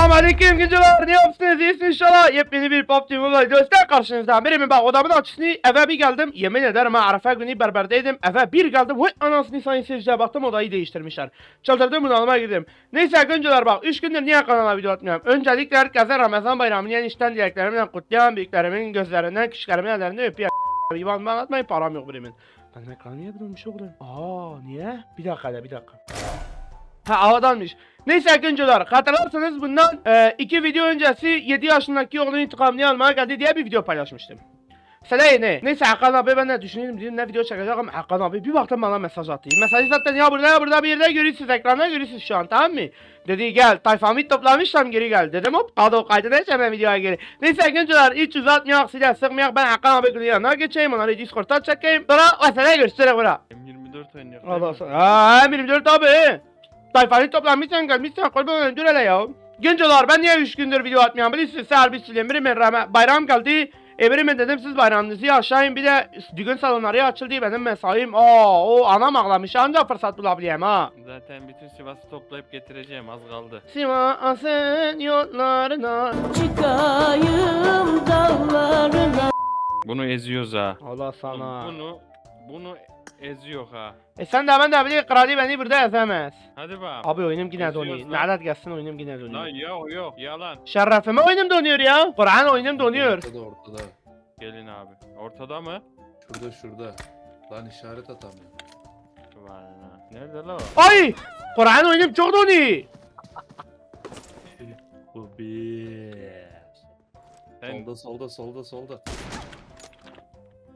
Selamun aleyküm güncüler. Ne yapıyorsunuz? İyisiniz inşallah. Yepyeni bir TV Mobile göster karşınızda. Birimin bak odamın açısını eve bir geldim. Yemin ederim ha Arafa günü berberdeydim. Eve bir geldim. Vay anasını sayın seyirciler baktım odayı değiştirmişler. Çıldırdım bunalıma girdim. Neyse güncüler bak 3 gündür niye kanala video atmıyorum? Öncelikle herkese Ramazan bayramını en içten dileklerimle kutlayan büyüklerimin gözlerinden küçüklerimin ellerinden öpüyorum. İvan ben atmayın param yok birimin. Ben ekranı niye bulmuş oğlum? Aa niye? Bir dakika hele bir dakika. Ha havadanmış. Neyse güncüler hatırlarsanız bundan e, iki video öncesi 7 yaşındaki oğlun intikamını almaya geldi diye bir video paylaşmıştım. Selay ne? Neyse Hakan abi ben de düşünüyorum dedim ne video çekeceğim Hakan abi bir baktım bana mesaj attı. Mesajı zaten ya burada ya burada bir yerde görüyorsunuz ekranda görüyorsunuz şu an tamam mı? Dedi gel tayfamı toplamışsam geri gel dedim hop hadi o kaydını hemen videoya geri. Neyse güncüler hiç uzatmayak silah sıkmayak ben Hakan abi yanına geçeyim onları Discord'dan çekeyim. Sonra meseleyi göstereyim bura. M24 oynuyor. Allah sana. Aa, benim dört abi. Tayfanı toplamışsan gelmişsen kurban dur hele ya. Gencolar ben niye 3 gündür video atmıyorum biliyorsunuz seher bir sileyim birimin bayram geldi. E birimin dedim siz bayramınızı yaşayın bir de düğün salonları açıldı benim mesaim. Aa o anam ağlamış ancak fırsat bulabileyim ha. Zaten bütün Sivas'ı toplayıp getireceğim az kaldı. Sivas'ın yollarına. Çıkayım dağlarına Bunu eziyoruz ha. Allah sana. Bunu bunu eziyor ha. E sen de ben de biliyor kralı beni burada ezemez. Hadi bak. Abi oyunum yine Eziyoruz donuyor. lan. Lanet gelsin oyunum yine donuyor. Lan yok yok yalan. Şerefime oyunum donuyor ya. Kur'an oyunum donuyor. Ortada ortada. Gelin abi. Ortada mı? Şurada şurada. Lan işaret atamıyor. Valla. Nerede lan o? Ay! Kur'an oyunum çok donuyor. Bu bir. Sen Solda solda solda solda.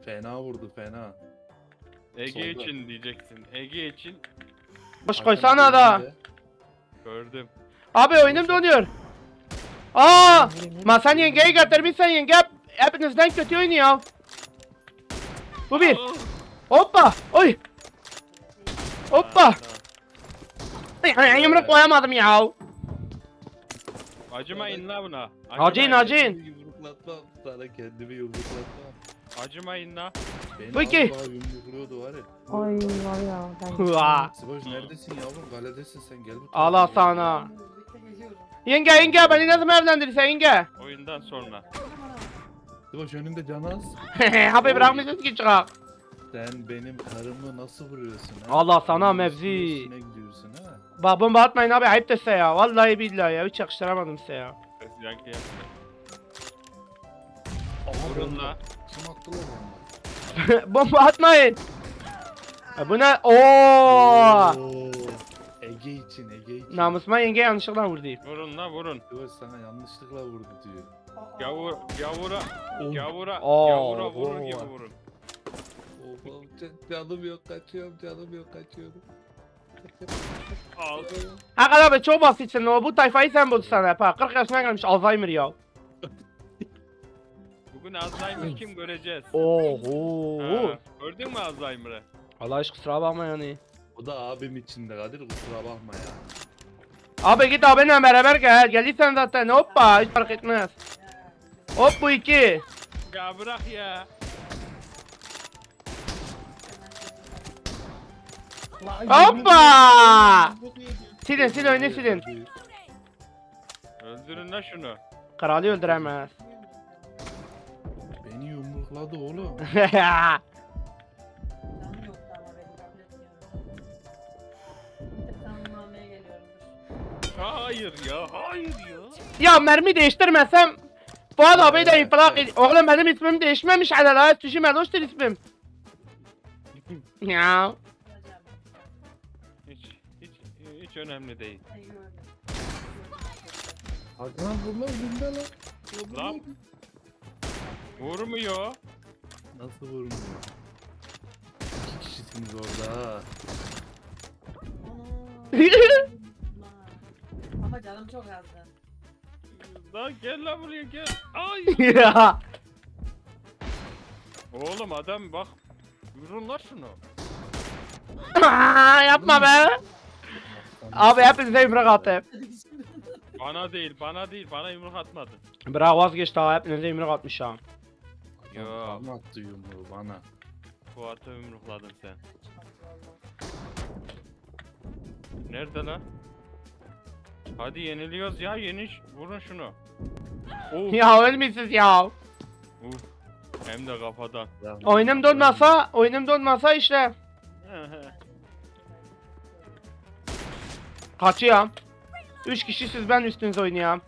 Fena vurdu fena. Ege solda. için diyeceksin. Ege için Boş koysana da. gördüm. Abi oyunum donuyor. Aa! Masan yengeyi getirmişsen yenge hep, hepinizden kötü oynuyor. Bu bir. Hoppa! Oy! Hoppa! Ay, Yumruk koyamadım ya. Acımayın la buna. Acıyın acıyın. Yumruklatmam. Sana kendimi yumruklatmam. Acımayın la. Beni Peki. az daha yumrukluyordu var ya. Ay var ya ben Hua. Sıboş neredesin yavrum? Kaledesin sen gel bu tarafa. Allah sana. Yenge yenge beni ne zaman evlendirirsen yenge. Oyundan sonra. Sıboş önünde can az. Abi bırakmışsınız ki çıkak. Sen benim karımı nasıl vuruyorsun ha? Allah sana mevzi. üstüne gidiyorsun ha. Bak bomba atmayın abi ayıp da size ya. Vallahi billahi ya hiç yakıştıramadım size ya. Yankı yap. Vurun la. Kim attı lan onu? bomba atmayın. E bu ne? Oo! Oo, Ege için Ege için. Namusuma yenge yanlışlıkla vurdu. Vurun la vurun. Sıboş sana yanlışlıkla vurdu diyor. Gavur, gavura, gavura, Oo, gavura vurur oo. gibi vurun. Oğlum canım yok kaçıyorum canım yok kaçıyorum. Al. Hakan abi çok basitsin o bu tayfayı sen buldun sana hep ha. 40 yaşına gelmiş Alzheimer ya. Bugün Alzheimer kim göreceğiz? Oho. Ha, gördün mü Alzheimer'ı? Allah aşkına kusura bakma yani. O da abim içinde Kadir kusura bakma ya. Abi git abinle beraber gel. Gelirsen zaten hoppa hiç fark etmez. Hop bu iki. Ya bırak ya. Hoppa! Silin silin oyunu silin. Öldürün la şunu. Kralı öldüremez. Beni yumrukladı oğlum. Hayır ya, hayır ya. ya mermi değiştirmesem Fuat abi de infilak ed- Oğlum benim ismim değişmemiş hala la. Tüşü Meloş'tur ismim. Ya. Hiç, hiç, hiç önemli değil. Hakan vurma önünde lan. Lan. Vurmuyor. Nasıl vurmuyor? İki kişisiniz orada ha. Ama canım çok azdı. Lan gel lan buraya gel. Ay. ya. Oğlum adam bak. Vurun la şunu. Aa, Yapma be. Abi hepinize yumruk attı. Bana değil, bana değil, bana yumruk atmadın. Bırak vazgeç daha hepinize yumruk atmış ha. Yo. Bana attı yumruğu bana. Fuat'ı yumrukladın sen. Nerede lan? Hadi yeniliyoruz ya yeniş. Vurun şunu. Of. Ya ölmüşsünüz ya. Uf. Hem de kafadan. Oyunum donmasa, oyunum donmasa işte. Kaçıyorum. Üç kişisiz ben üstünüze oynuyorum.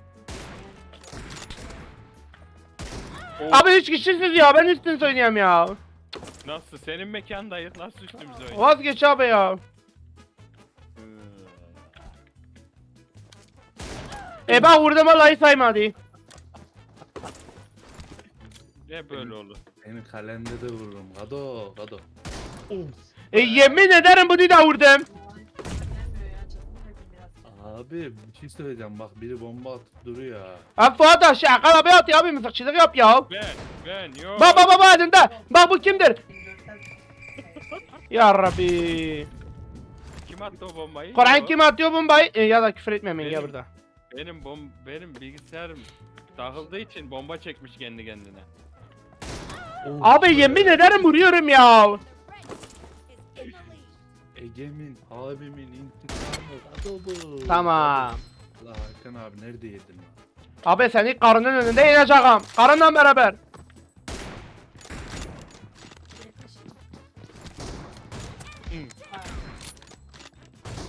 Abi üç kişisiz ya ben üstünüze oynuyorum ya. Nasıl senin mekandayız nasıl üstümüze oynuyor? Vazgeç abi ya. E ben vurdum vallahi saymadı. Ne böyle olur? Seni kalende de vururum. Gado, gado. E yemin ederim bunu da vurdum. Abi bir şey söyleyeceğim bak biri bomba atıp duruyor ha. Abi Fuat aşağı abi at ya abi mızıkçılık yap ya. Ben ben yok. Bak bak bak bak önünde. Bak bu kimdir? Ya Rabbi. Kim attı o bombayı? Kur'an kim atıyor bombayı? E, ya da küfür etmemeyin ya Benim. burada. Benim bom benim bilgisayarım takıldığı için bomba çekmiş kendi kendine. Abi yemin ederim vuruyorum ya. Egemin, abimin intikamı. Bu. Tamam. La Hakan abi nerede yedin lan? Abi seni karının önünde yeneceğim. Karınla beraber.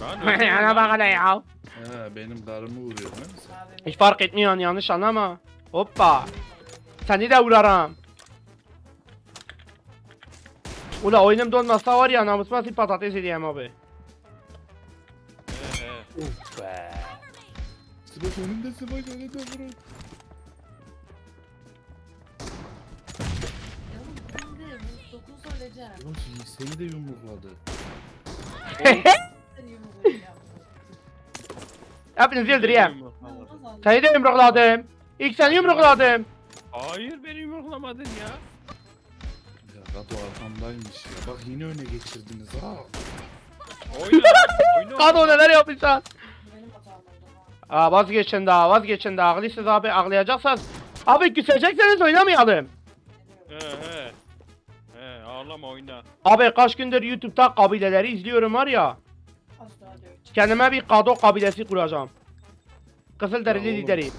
Lan Yana bak hele ya. He benim karımı vuruyor değil mi sen? Hiç fark etmiyor yanlış anlama. Hoppa. Seni de vurarım. Ula oyunum donmasa var ya namusuma sil patates edeyim abi. Of be. Sıbaş önünde sıbaş önünde vurun. Söyleyeceğim. Sıbaş seni de yumrukladı. Hepinizi öldüreyim. Seni de yumrukladım. İlk seni yumrukladım. Hayır beni yumruklamadın ya. Ya Gado arkamdaymış ya. Bak yine öne geçirdiniz ha. Oyna. oyna. Kadın neler oldu ha. Aa vazgeçin daha vazgeçin daha. Haklısınız abi ağlayacaksanız. Abi küsecekseniz oynamayalım. He he. He ağlama oyna. Abi kaç gündür YouTube'da kabileleri izliyorum var ya. Kendime bir kado kabilesi kuracağım. Ya Kızılderili oğlum. lideri.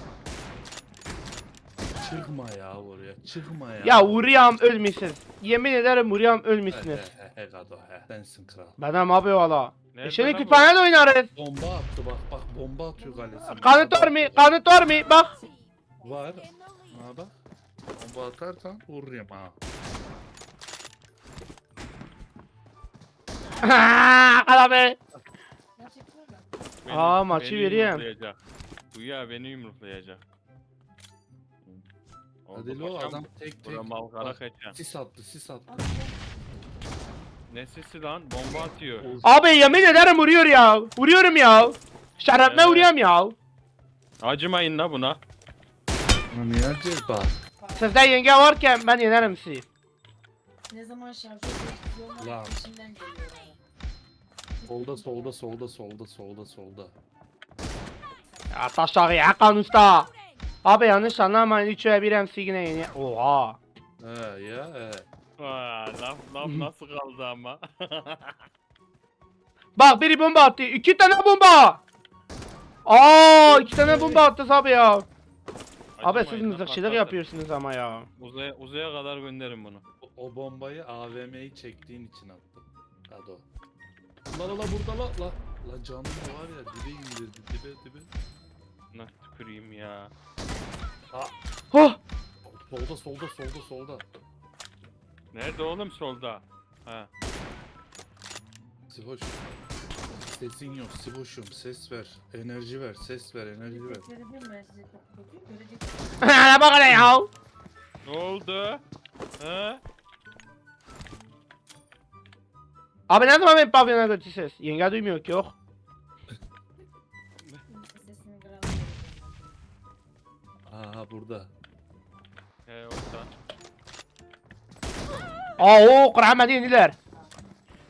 Çıkma ya oraya çıkma ya. Ya vuruyorum ölmüşsünüz. Yemin ederim vuruyorum He ölmüşsünüz. he he Gado he. Sensin kral. Benim abi valla. E şimdi kütüphanede oynarız. Bomba attı bak bak bomba atıyor kalesine. Kanıt var mı? Kanıt var mı? Bak. Var. Ha bak. Bomba atarsan vururum ha. Al abi. Gerçekten mi? Beni- Aa, maçı vereyim. yumruklayacak. Bu ya beni yumruklayacak. Hadi lo adam tek tek. Bura malkara kaçan. Sis attı sis attı. Ne sesi lan? Bomba atıyor. Abi yemin ederim vuruyor ya. Vuruyorum ya. Şerefime Evet. vuruyorum ya. Acımayın la buna. Lan niye acayip bak. Sizde yenge varken ben yenerim sizi. Ne zaman değiştiriyorlar Lan. peşinden geliyor. Solda solda solda solda solda solda. Ya taşağı Hakan Usta. Abi yanlış anlamayın 3 ve 1 MC yine yeni. Oha. He ya he. Aa, laf laf nasıl kaldı ama. Bak biri bomba attı. İki tane bomba. Aa iki tane bomba attı abi ya. Abi Acımayın siz lan, mızıkçılık patlatın. yapıyorsunuz ama ya. Uzaya, uzaya kadar gönderin bunu. O, o bombayı AVM'yi çektiğin için attım. Hadi o. La la la burada la la. La canım var ya dibe indirdi dibe dibe. Ne tüküreyim ya. Oh. Solda solda solda solda. Nerede oğlum solda? Ha. Siboş. Sesin yok Siboş'um ses ver. Enerji ver ses ver enerji ver. Hala bak hele ya. Ne oldu? Ha? Abi ne zaman benim pavyona götürsünüz? Yenge duymuyor ki yok. Aha burada. He orada. Aa o Kur'an'da indiler.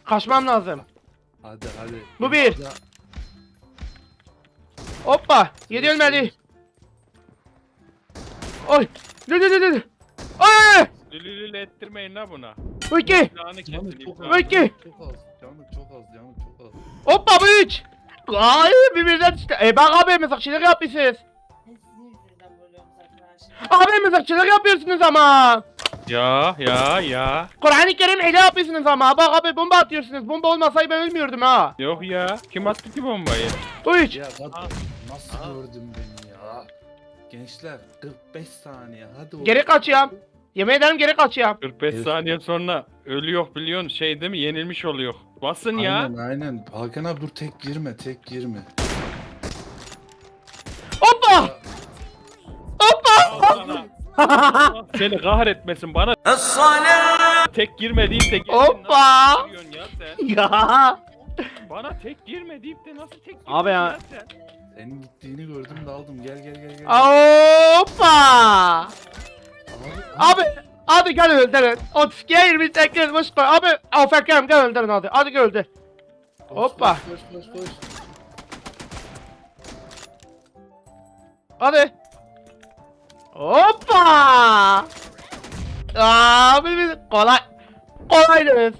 Kaçmam lazım. Hadi hadi. Bu bir. Hoppa. Yedi ölmedi. Oy. Dı dı dı dı. Oy. Lülülül ettirmeyin la buna. Bu iki. Canı kesin. çok iflah. Peki. az. Çok az. Canı çok az. Canı çok az. Hoppa bu üç. Ay birbirine düştü. E bak abi mızıkçılık yapıyorsunuz. Abi mızıkçılık yapıyorsunuz ama. Ya ya ya. Kur'an-ı Kerim hile yapıyorsunuz ama. Bak abi bomba atıyorsunuz. Bomba olmasaydı ben ölmüyordum ha. Yok ya. Kim attı ki bombayı? Üç. Ya Aa. nasıl gördün beni ya? Gençler 45 saniye hadi oğlum. Geri kaçıyorum. Yemin ederim geri kaçıyorum. 45 Evet. saniye sonra ölüyor biliyorsun şey değil mi? Yenilmiş oluyor. Basın ya. Aynen aynen. Hakan abi dur tek girme tek girme. Allah Seni kahretmesin bana. tek girme deyip de geldin. Hoppa. Nasıl giriyorsun ya sen? ya. Bana tek girme deyip de nasıl tek girme Abi ya. sen? Senin gittiğini gördüm de aldım. Gel gel gel gel. Hoppa. Abi, Abi. Hadi gel öldürün. 32'ye 28 boş koy. Abi AFK'm gel öldürün hadi. Hadi gel öldür. koş, hoppa. Koş koş koş. koş. Hadi. Hoppa. Abi biz kolay. Kolaydınız.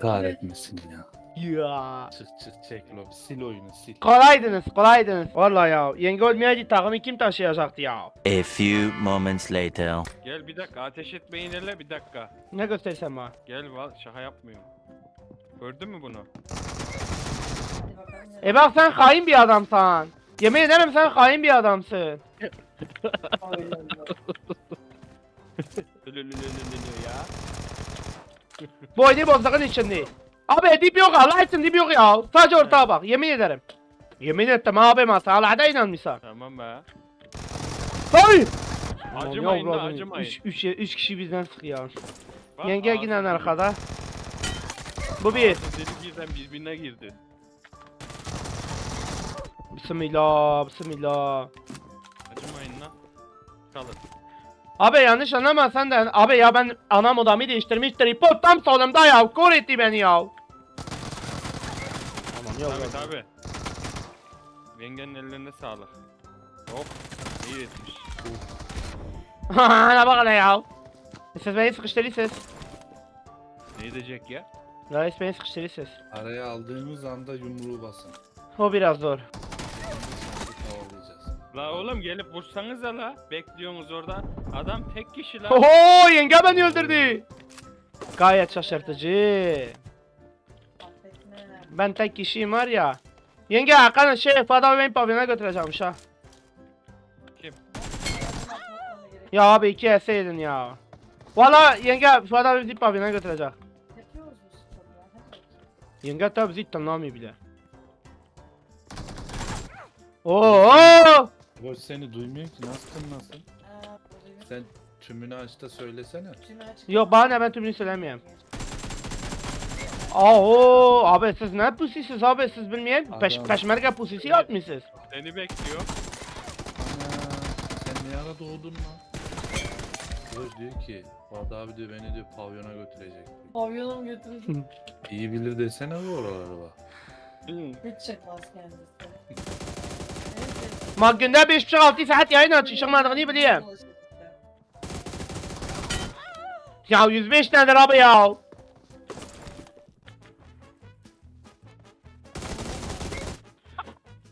Kahretmesin ya. Ya. Çık çık çek lobi. Sil oyunu sil. Kolaydınız, kolaydınız. Vallahi ya, yenge olmayaydı takımı kim taşıyacaktı ya? A few moments later. Gel bir dakika ateş etmeyin hele bir dakika. Ne göstersem ha? Gel val şaka yapmıyorum. Gördün mü bunu? E bak sen hain bir adamsın. Yemin ederim sen hain bir adamsın. Ya. Bu oyunu bozduğun içinde. Abi dip yok Allah için dip yok ya. Sadece ortaya bak, yemin ederim. Yemin ettim abi masa, Allah'a inanmışsın. Tamam be. Hay! Acımayın da acımayın. 3 üç, üç kişi bizden sıkıyor. Bak, Yenge ağzı dili- arkada. Bu bir. ağzı dili birden birbirine girdi. Bismillah, bismillah. Kalın. Abi yanlış anlama sen de. Abi ya ben anam odamı değiştirmiştir. İpo tam solumda ya. Kor etti beni ya. Tamam yok yok. tabii. Yengenin ellerine sağlık. Hop. İyi etmiş. ne bak hele ya. Siz beni sıkıştırırsınız. Ne edecek ya? Reis beni sıkıştırırsınız. Araya aldığımız anda yumruğu basın. O biraz zor. La oğlum gelip vursanıza la. Bekliyorsunuz orada. Adam tek kişi la. Oho yenge beni öldürdü. Gayet şaşırtıcı. Ben tek kişiyim var ya. Yenge Hakan şey Fada beni pavyona götüreceğimmiş ha. Kim? Ya abi iki eseydin ya. Valla yenge Fada bizi pavyona götürecek. Yenge tabi bizi tanımıyor bile. Oo! Boş seni duymuyor ki nasıl tınlasın? Aa, buradayım. Sen tümünü aç da söylesene. Tümü açık. Yok bana ne ben tümünü söylemiyorum. Aho abi siz ne pusisiz abi siz bilmeyen peş, Adam- peşmerge pusisi yapmışsınız. Seni bekliyor. Ana sen ne ara doğdun lan? Boş diyor ki Fuat abi diyor beni diyor pavyona götürecek. diyor. Pavyona mı götürdün? İyi bilir desene bu oraları bak. Hiç çakmaz kendisi. Evet, evet. Ma günde 5,5-6 saat yayın aç çıkmadığını biliyorum. Ya 105 nedir abi ya?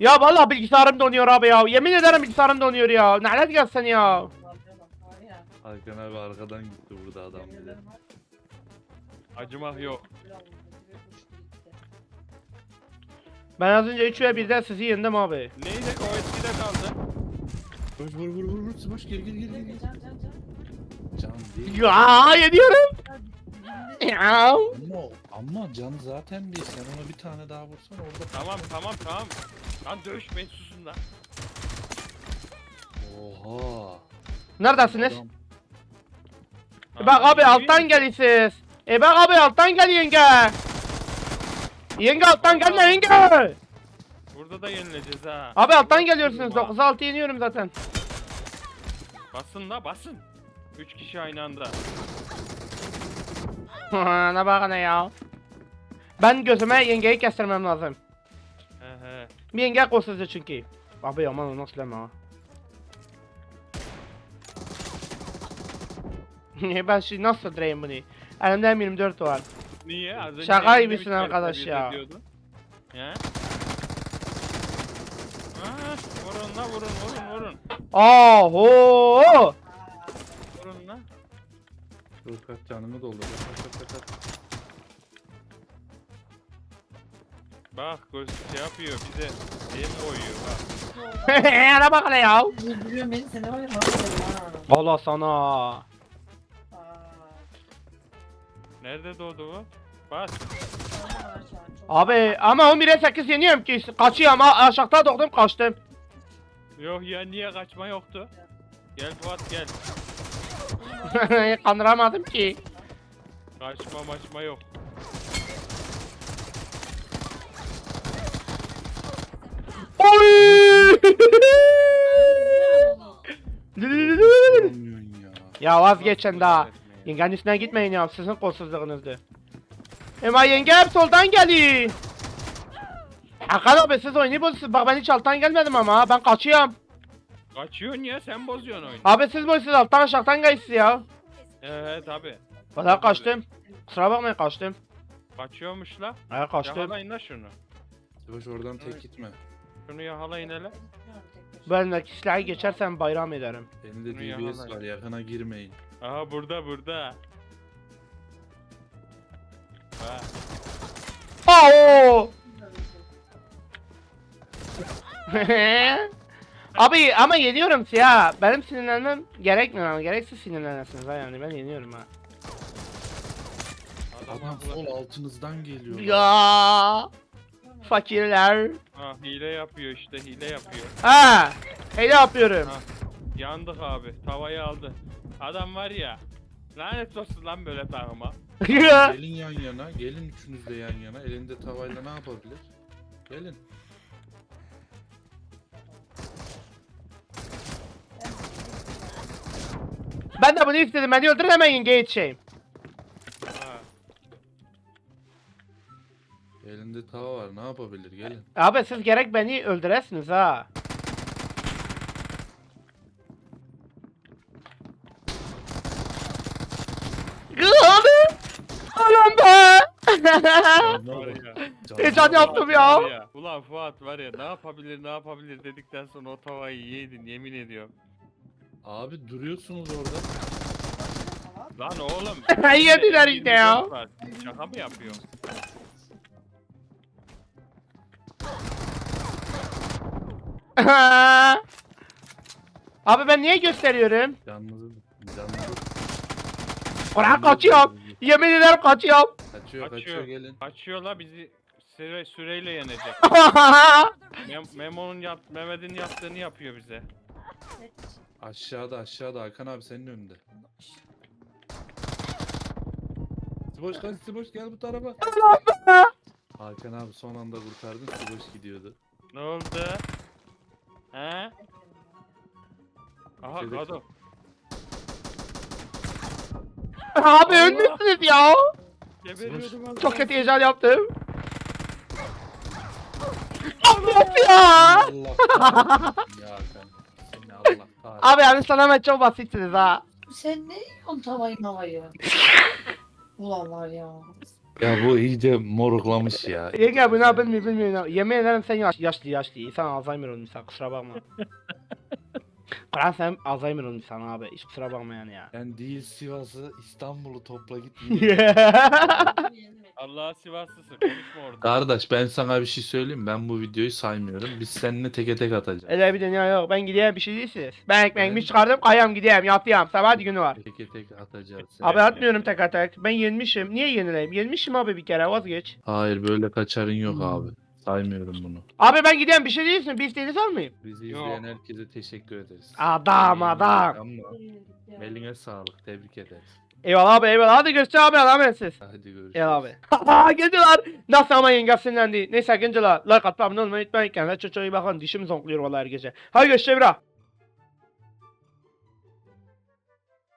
Ya vallahi bilgisayarım donuyor abi ya. Yemin ederim bilgisayarım donuyor ya. Lanet gelsin ya. Hakan abi arkadan gitti burada adam bir de. Acımak yok. Ben az önce 3 ve 1'de sizi yendim abi. Neydi o eskide kaldı. Boş vur vur vur vur Boş gir gir gir gir. Can can can. Can değil. Ya yeniyorum. Ya. Ama, ama can zaten değil. Sen ona bir tane daha vursan orada. Tamam tamam tamam. Lan dövüşmeyin susun lan. Oha. Neredesiniz? Adam- E bak abi alttan gelin siz. E bak abi alttan gel yenge. Yenge alttan gelme yenge. Burada da yenileceğiz ha. Abi alttan geliyorsunuz. Durma. 9'a 6 yeniyorum zaten. Basın la basın. 3 kişi aynı anda. ne bak ne ya. Ben gözüme yengeyi kestirmem lazım. He he. Bir yenge kolsuzdu çünkü. Abi aman onu nasıl ha. ben şimdi nasıl öldüreyim bunu? Elimde M24 var. Niye? Az önce Şaka elinde gibisin arkadaş ya. He? Vurun la vurun vurun vurun. Aho! Vurun la. Dur kaç canımı doldur. Kaç kaç kaç kaç. Bak göz şey yapıyor bize el koyuyor bak. Ana bak hele ya. Güldürüyor beni seni var ya mahvederim ha. Allah sana. Nerede doğdu bu? Bas. Abi ama 11'e 8 yeniyorum ki. Kaçıyorum. Ha, aşağıda doğdum kaçtım. Yok ya niye kaçma yoktu? Gel Fuat gel. Kandıramadım ki. Kaçma maçma yok. Oy! Ya vazgeçin daha. Yengenin üstüne gitmeyin ya sizin kolsuzluğunuzdu. Ama yenge hep soldan geliyor. Hakan abi siz oynuyorsunuz. Bak ben hiç alttan gelmedim ama ha, ben kaçıyorum. Kaçıyorsun ya sen bozuyorsun oyunu. Abi siz boysunuz alttan aşağıdan gaysiz ya. Evet tabi. Valla kaçtım. Kusura bakmayın kaçtım. Kaçıyormuş la. Ha kaçtım. Yakalayın la şunu. Savaş oradan tek gitme. Şunu yakalayın hele. Ben de silahı geçersem bayram ederim. Elinde Bunu DBS yakalayın. var yakına girmeyin. Aha burada burada. Ha. Oo! Abi ama yeniyorum ya. Benim sinirlenmem gerekmiyor ama gereksiz sinirlenesiniz ha yani ben yeniyorum ha. Adam sol altınızdan geliyor. Ya fakirler. Ha hile yapıyor işte hile yapıyor. Ha, öyle yapıyorum. Ha. Yandık abi. Tavayı aldı. Adam var ya. Lanet olsun lan böyle takıma. Gelin yan yana, gelin üçünüz de yan yana. Elinde tavayla ne yapabilir? Gelin. ben de bunu istedim. Beni öldürün hemen yengeye yetişeyim. Ha. Elinde tava var, ne yapabilir? Gelin. Abi siz gerek beni öldüresiniz ha. Heyecan yaptım ya. Var ya. Ulan Fuat var ya ne yapabilir ne yapabilir dedikten sonra o tavayı yedin yemin ediyorum. Abi duruyorsunuz orada. Lan oğlum. Yediler işte ya. 24 saat. Şaka mı yapıyorsun? Abi ben niye gösteriyorum? Canınızı, canınızı. Ulan kaçıyorum. Yemin ederim kaçıyorum. Kaçıyor, kaçıyor, Kaçıyor. gelin. Açıyor la bizi süre, süreyle yenecek. Mem Memo'nun yap Mehmet'in yaptığını yapıyor bize. Aşağıda, aşağıda. Hakan abi senin önünde. Siboş kaç, Siboş gel bu tarafa. Hakan abi son anda kurtardın, Siboş gidiyordu. Ne oldu? He? Aha Şeyde- Kado. Abi Allah. ölmüşsünüz ya. Geberiyordum az Çok kötü heyecan yaptım. Ya. Allah kahretsin ya. Seni Allah kahretsin. Abi yani sana hemen çok basitsiniz ha. Sen ne yiyorsun tavayı mavayı? Ulan var ya. Ya bu iyice moruklamış ya. Yenge bu ne bilmiyor bilmiyor. Yemin ederim sen yaş, yaşlı yaşlı. İnsan Alzheimer olmuşsan kusura bakma. Kur'an sen Alzheimer olmuşsan abi. Hiç kusura bakma yani ya. Ben değil Sivas'ı İstanbul'u topla git. Allah Sivaslısın konuşma orada. Kardeş ben sana bir şey söyleyeyim ben bu videoyu saymıyorum. Biz seninle teke tek atacağız. Öyle bir dünya yok. Ben gideyim bir şey değilsiniz. Ben ekmeğimi çıkardım kayam gideyim yatıyorum. Sabah günü var. Teke tek atacağız. Abi atmıyorum tek tek. Ben yenmişim. Niye yenileyim? Yenmişim abi bir kere vazgeç. Hayır böyle kaçarın yok abi. Saymıyorum bunu. Abi ben gideyim bir şey değilsin. Bir isteğiniz almayayım. Bizi Yok. izleyen herkese teşekkür ederiz. Adam adam. Ama eline sağlık. Tebrik ederiz. Eyvallah abi eyvallah. Hadi görüşürüz abi. Allah'a emanetsiniz. Hadi görüşürüz. Eyvallah abi. Haha gençler. Nasıl ama yenge sinirlendi. Neyse gençler. Like atmayı abone olmayı unutmayın. Kendinize çok çok iyi bakın. Dişim zonkluyor vallahi her gece. Hadi görüşürüz.